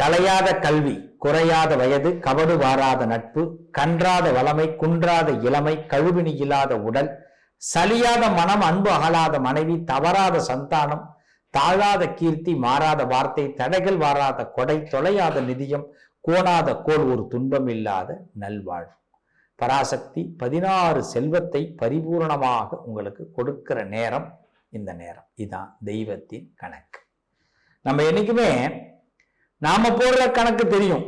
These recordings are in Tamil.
கலையாத கல்வி குறையாத வயது கபடு வாராத நட்பு கன்றாத வளமை குன்றாத இளமை கழுவினி இல்லாத உடல் சலியாத மனம் அன்பு அகலாத மனைவி தவறாத சந்தானம் தாழாத கீர்த்தி மாறாத வார்த்தை தடைகள் வாராத கொடை தொலையாத நிதியம் கோணாத கோல் ஒரு துன்பம் இல்லாத நல்வாழ்வு. பராசக்தி பதினாறு செல்வத்தை பரிபூரணமாக உங்களுக்கு கொடுக்கிற நேரம் இந்த நேரம். இதான் தெய்வத்தின் கணக்கு. நம்ம என்னைக்குமே நாம போடுற கணக்கு தெரியும்.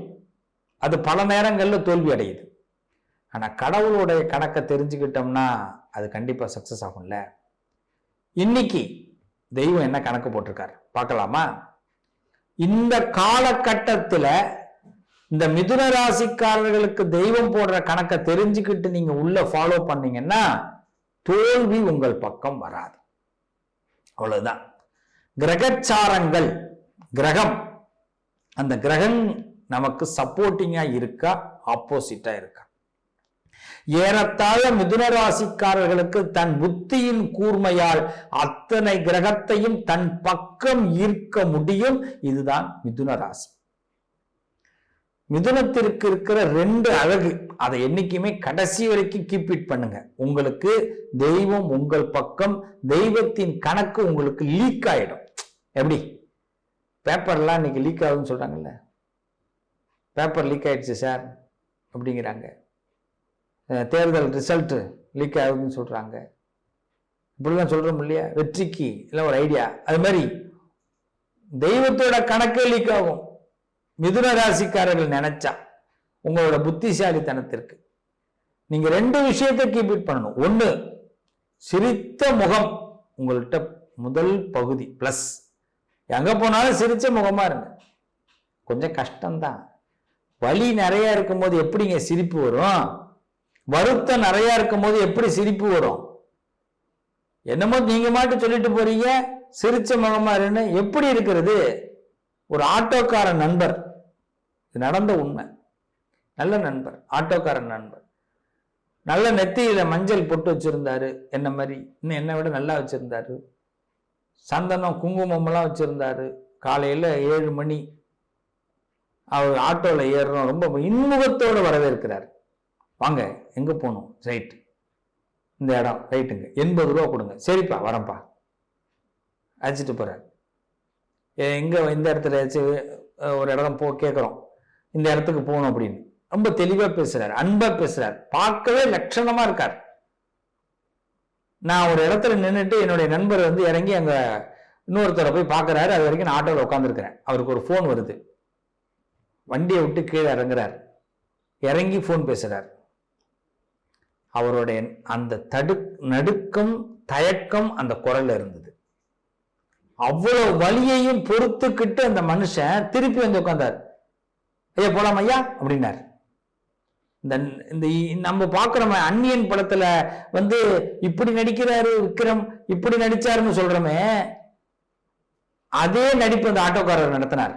அது பல நேரங்களில் தோல்வி அடையுது. ஆனால் கடவுளுடைய கணக்கை தெரிஞ்சுக்கிட்டோம்னா அது கண்டிப்பாக சக்ஸஸ் ஆகும்ல? இன்னைக்கு தெய்வம் என்ன கணக்கு போட்டிருக்காரு? பார்க்கலாமா? இந்த காலகட்டத்தில் இந்த மிதுன ராசிக்காரர்களுக்கு தெய்வம் போடுற கணக்கை தெரிஞ்சுக்கிட்டு நீங்க உள்ள ஃபாலோ பண்ணீங்கன்னா தோல்வி உங்கள் பக்கம் வராது. அவ்வளவுதான். கிரகச்சாரங்கள் கிரகம் அந்த கிரகம் நமக்கு சப்போர்ட்டிங்கா இருக்கா? ஆப்போசிட்டா இருக்கா? ஏறத்தாழ மிதுன ராசிக்காரர்களுக்கு தன் புத்தியின் கூர்மையால் அத்தனை கிரகத்தையும் தன் பக்கம் ஈர்க்க முடியும். இதுதான் மிதுன ராசி. மிதுனத்திற்கு இருக்கிற ரெண்டு அழகு. அதை என்னைக்குமே கடைசி வரைக்கும் கீப் இட் பண்ணுங்க. உங்களுக்கு தெய்வம் உங்கள் பக்கம் தெய்வத்தின் கணக்கு உங்களுக்கு லீக் ஆயிடும். எப்படி? பேப்பர்லாம் இன்னைக்கு லீக் ஆகுதுன்னு சொல்கிறாங்கல்ல பேப்பர் லீக் ஆகிடுச்சு சார் அப்படிங்கிறாங்க. தேர்தல் ரிசல்ட்டு லீக் ஆகுதுன்னு சொல்கிறாங்க இப்படிலாம் சொல்கிறோம் இல்லையா? வெற்றிக்கு இல்லை ஒரு ஐடியா அது மாதிரி தெய்வத்தோட கணக்கே லீக் ஆகும். மிதுன ராசிக்காரர்கள் நினைச்சா உங்களோட புத்திசாலித்தனத்திற்கு. நீங்க ரெண்டு விஷயத்தை கீப் இட் பண்ணணும். ஒன்று சிரித்த முகம் உங்கள்கிட்ட முதல் பகுதி பிளஸ் எங்கே போனாலும் சிரிச்ச முகமாக இருங்க. கொஞ்சம் கஷ்டம்தான். வலி நிறையா இருக்கும்போது எப்படிங்க சிரிப்பு வரும்? வருத்தம் நிறையா இருக்கும்போது எப்படி சிரிப்பு வரும்? என்னமோ நீங்கள் மாட்டு சொல்லிட்டு போறீங்க சிரிச்ச முகமாக இருன்னு. எப்படி இருக்கிறது? ஒரு ஆட்டோக்காரன் நண்பர். இது நடந்த உண்மை. நல்ல நண்பர் ஆட்டோக்காரன் நண்பர். நல்ல நெத்தியில மஞ்சள் பொட்டு வச்சிருந்தாரு என்ன மாதிரி. இன்னும் என்னை விட நல்லா வச்சிருந்தாரு. சந்தனம் குங்குமம் எல்லாம் காலையில் ஏழு மணி அவர் ஆட்டோவில் ஏறுறோம். ரொம்ப இன்முகத்தோடு வரவேற்கிறார். வாங்க எங்கே போகணும்? ரைட் இந்த இடம் ரைட்டுங்க எண்பது ரூபா கொடுங்க. சரிப்பா வரேன்ப்பா. அழைச்சிட்டு போகிறார் எங்கே இந்த இடத்துல ஒரு இடம் போ கேட்குறோம். இந்த இடத்துக்கு போகணும் அப்படின்னு. ரொம்ப தெளிவாக பேசுகிறார் அன்பாக பேசுகிறார் பார்க்கவே லட்சணமாக இருக்கார். நான் ஒரு இடத்துல நின்றுட்டு என்னுடைய நண்பர் வந்து இறங்கி அங்கே இன்னொருத்தரை போய் பார்க்குறாரு அது வரைக்கும் நான் ஆட்டோவில் உட்காந்துருக்கிறேன் அவருக்கு ஒரு ஃபோன் வருது. வண்டியை விட்டு கீழே இறங்குறார். இறங்கி ஃபோன் பேசுகிறார் அவருடைய அந்த தடு நடுக்கம் தயக்கம் அந்த குரல்ல இருந்தது. அவ்வளோ வலியையும் பொறுத்துக்கிட்டு அந்த மனுஷன் திருப்பி வந்து உட்காந்தார் ஐயா போலாம் ஐயா? அப்படின்னார். இந்த இந்த நம்ம பார்க்கிறோமே அன்னியன் படத்துல வந்து இப்படி நடிக்கிறாரு விக்ரம் இப்படி நடிச்சாருன்னு சொல்றோமே அதே நடிப்பு அந்த ஆட்டோக்காரர் நடத்தினார்.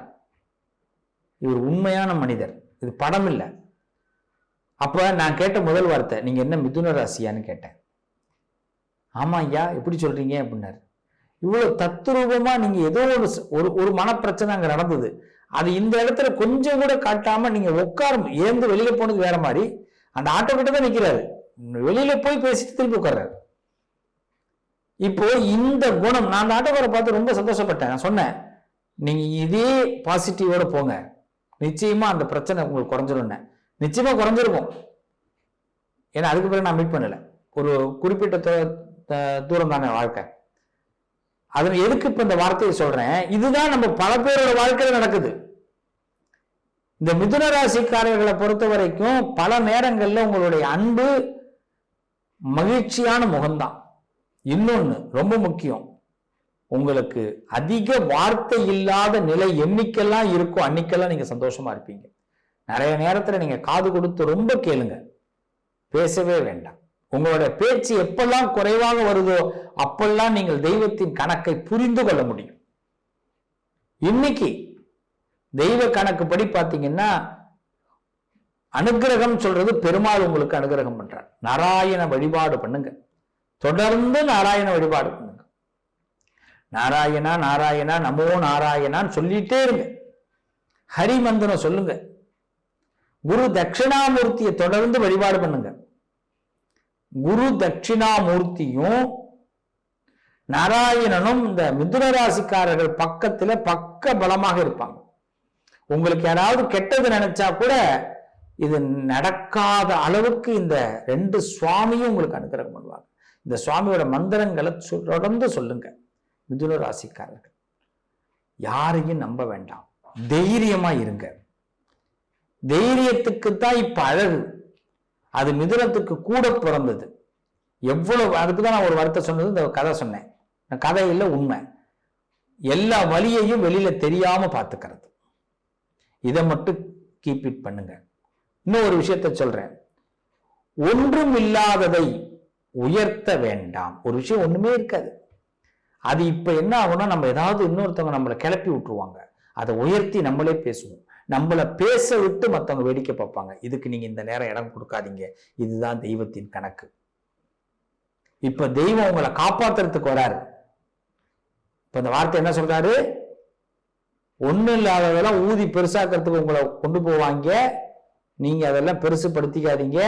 இவர் உண்மையான மனிதர். இது படம் இல்லை. அப்போ நான் கேட்ட முதல் வார்த்தை நீங்கள் என்ன மிதுன ராசியான்னு கேட்டேன். ஆமா ஐயா எப்படி சொல்றீங்க? அப்படின்னாரு. இவ்வளோ தத்ரூபமாக நீங்கள் ஏதோ ஒரு ஒரு ஒரு மனப்பிரச்சனை அங்கே நடந்தது. அது இந்த இடத்துல கொஞ்சம் கூட காட்டாம நீங்க உட்காரும் ஏந்து வெளியில போனது வேற மாதிரி அந்த ஆட்டோ கிட்ட தான் நிக்கிறாரு. வெளியில போய் பேசிட்டு திருப்பி உட்கார்றாரு. இப்போ இந்த குணம் நான் அந்த ஆட்டோக்காரை பார்த்து ரொம்ப சந்தோஷப்பட்டேன். நான் சொன்னேன் நீங்க இதே பாசிட்டிவோட போங்க. நிச்சயமா அந்த பிரச்சனை உங்களுக்கு குறைஞ்சிரும்னு. நிச்சயமா குறைஞ்சிருக்கும். ஏன்னா அதுக்கு பிறகு நான் மீட் பண்ணல. ஒரு குறிப்பிட்ட த- தூரம் தானே வாழ்க்கை. அதன் எதுக்கு இப்ப இந்த வார்த்தையை சொல்றேன்? இதுதான் நம்ம பல பேரோட வாழ்க்கையில நடக்குது. இந்த மிதுன ராசிக்காரர்களை பொறுத்த வரைக்கும் பல நேரங்கள்ல உங்களுடைய அன்பு மகிழ்ச்சியான முகம்தான். இன்னொன்று ரொம்ப முக்கியம் உங்களுக்கு அதிக வார்த்தை இல்லாத நிலை என்னைக்கெல்லாம் இருக்கோ அன்னைக்கெல்லாம் நீங்க சந்தோஷமா இருப்பீங்க. நிறைய நேரத்துல நீங்க காது கொடுத்து ரொம்ப கேளுங்க. பேசவே வேண்டாம். உங்களோட பேச்சு எப்பெல்லாம் குறைவாக வருதோ அப்பெல்லாம் நீங்கள் தெய்வத்தின் கணக்கை புரிந்து கொள்ள முடியும். இன்னைக்கு தெய்வ கணக்குப்படி பார்த்தீங்கன்னா அனுக்கிரகம் சொல்றது பெருமாள் உங்களுக்கு அனுகிரகம் பண்றார். நாராயண வழிபாடு பண்ணுங்க. தொடர்ந்து நாராயண வழிபாடு பண்ணுங்க. நாராயணா நாராயணா நமோ நாராயணான்னு சொல்லிட்டே இருங்க. ஹரிமந்திரம் சொல்லுங்க. குரு தட்சிணாமூர்த்தியை தொடர்ந்து வழிபாடு பண்ணுங்க. குரு தட்சிணாமூர்த்தியும் நாராயணனும் இந்த மிதுன ராசிக்காரர்கள் பக்கத்துல பக்க பலமாக இருப்பாங்க. உங்களுக்கு யாராவது கெட்டது நினைச்சா கூட இது நடக்காத அளவுக்கு இந்த ரெண்டு சுவாமியும் உங்களுக்கு அனுகிரகம் பண்ணுவாங்க. இந்த சுவாமியோட மந்திரங்களை தொடர்ந்து சொல்லுங்க. மிதுன ராசிக்காரர்கள். யாரையும் நம்ப வேண்டாம். தைரியமா இருங்க. தைரியத்துக்கு தான் இப்ப அழகு. அது மிதுனத்துக்கு கூட பிறந்தது. எவ்வளவு அதுக்கு தான் நான் ஒரு வார்த்தை சொன்னது இந்த கதை சொன்னேன். கதை இல்லை உண்மை. எல்லா வழியையும் வெளியில தெரியாம பார்த்துக்கிறது. இதை மட்டும் கீப் இட் பண்ணுங்க. இன்னும் ஒரு விஷயத்த சொல்றேன். ஒன்றும் இல்லாததை உயர்த்த வேண்டாம். ஒரு விஷயம் ஒண்ணுமே இருக்காது. அது இப்ப என்ன ஆகும்னா நம்ம ஏதாவது இன்னொருத்தவங்க நம்மளை கிளப்பி விட்டுருவாங்க. அதை உயர்த்தி நம்மளே பேசுவோம். நம்மளை பேச விட்டு மற்றவங்க வேடிக்கை பார்ப்பாங்க. இதுக்கு நீங்க இந்த நேரம் இடம் கொடுக்காதீங்க. இதுதான் தெய்வத்தின் கணக்கு. இப்ப தெய்வம் உங்களை காப்பாத்துறதுக்கு வராரு. இப்ப இந்த வார்த்தை என்ன சொல்றாரு? ஒன்றும் இல்லாததெல்லாம் ஊதி பெருசாக்கிறதுக்கு உங்களை கொண்டு போவாங்க. நீங்க அதெல்லாம் பெருசுப்படுத்திக்காதீங்க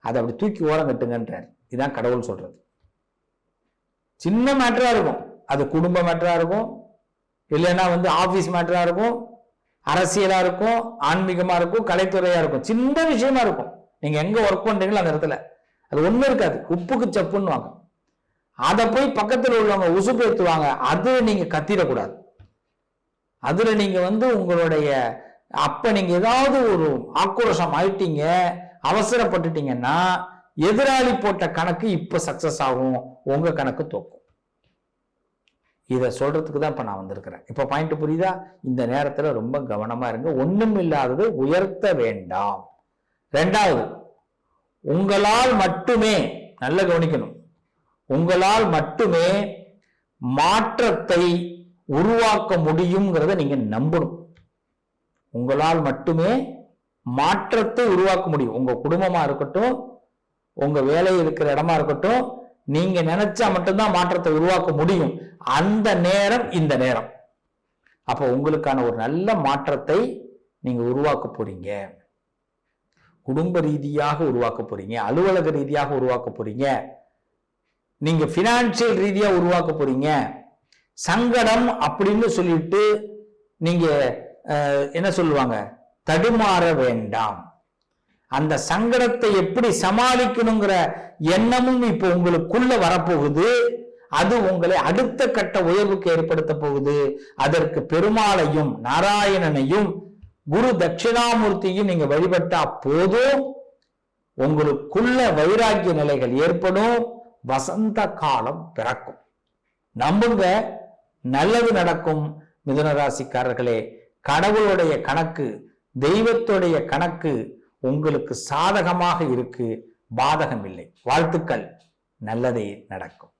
அதை அப்படி தூக்கி ஓரம் கட்டுங்கன்றார். இதுதான் கடவுள் சொல்றது. சின்ன மேட்டரா இருக்கும். அது குடும்ப மேட்டரா இருக்கும். இல்லைன்னா வந்து ஆபீஸ் மேட்டரா இருக்கும். அரசியலா இருக்கும் ஆன்மீகமா இருக்கும் கலைத்துறையா இருக்கும். சின்ன விஷயமா இருக்கும். நீங்க எங்க ஒர்க் பண்றீங்களோ அந்த இடத்துல. அது ஒண்ணும் இருக்காது. உப்புக்கு சப்புன்னுவாங்க அதை போய் பக்கத்தில் உள்ளவங்க உசுப்பேத்துவாங்க அது நீங்க கத்திடக்கூடாது. அதுல நீங்க வந்து உங்களுடைய அப்ப நீங்க ஏதாவது ஒரு ஆக்ரோஷம் ஆயிட்டீங்க அவசரப்பட்டுட்டீங்கன்னா எதிராளி போட்ட கணக்கு இப்ப சக்சஸ் ஆகும். உங்க கணக்கு தோக்கும். இதை சொல்கிறதுக்கு தான் இப்போ நான் வந்திருக்கிறேன். இப்போ பாயிண்ட் புரியுதா? இந்த நேரத்தில் ரொம்ப கவனமாக இருங்க. ஒன்றும் இல்லாதது உயர்த்த வேண்டாம். ரெண்டாவது உங்களால் மட்டுமே நல்ல கவனிக்கணும். உங்களால் மட்டுமே மாற்றத்தை உருவாக்க முடியுங்கிறத நீங்கள் நம்பணும். உங்களால் மட்டுமே மாற்றத்தை உருவாக்க முடியும். உங்கள் குடும்பமாக இருக்கட்டும் உங்கள் வேலை இருக்கிற இடமா இருக்கட்டும் நீங்க நினைச்சா மட்டும்தான் மாற்றத்தை உருவாக்க முடியும். அந்த நேரம் இந்த நேரம். அப்போ உங்களுக்கான ஒரு நல்ல மாற்றத்தை நீங்க உருவாக்க போறீங்க. குடும்ப ரீதியாக உருவாக்க போறீங்க. அலுவலக ரீதியாக உருவாக்க போறீங்க. நீங்க பினான்சியல் ரீதியா உருவாக்க போறீங்க. சங்கடம் அப்படின்னு சொல்லிட்டு நீங்க என்ன சொல்லுவாங்க? தடுமாற வேண்டாம். அந்த சங்கடத்தை எப்படி சமாளிக்கணுங்கிற எண்ணமும் இப்போ உங்களுக்குள்ள வரப்போகுது. அது உங்களை அடுத்த கட்ட உயர்வுக்கு ஏற்படுத்த போகுது. அதற்கு பெருமாளையும் நாராயணனையும் குரு தட்சிணாமூர்த்தியும் நீங்க வழிபட்டா போதும். உங்களுக்குள்ள வைராக்கிய நிலைகள் ஏற்படும். வசந்த காலம் பிறக்கும். நம்புங்க நல்லது நடக்கும் மிதுனராசிக்காரர்களே. கடவுளுடைய கணக்கு தெய்வத்துடைய கணக்கு உங்களுக்கு சாதகமாக இருக்கு. பாதகம் இல்லை வாழ்த்துக்கள். நல்லதே நடக்கும்.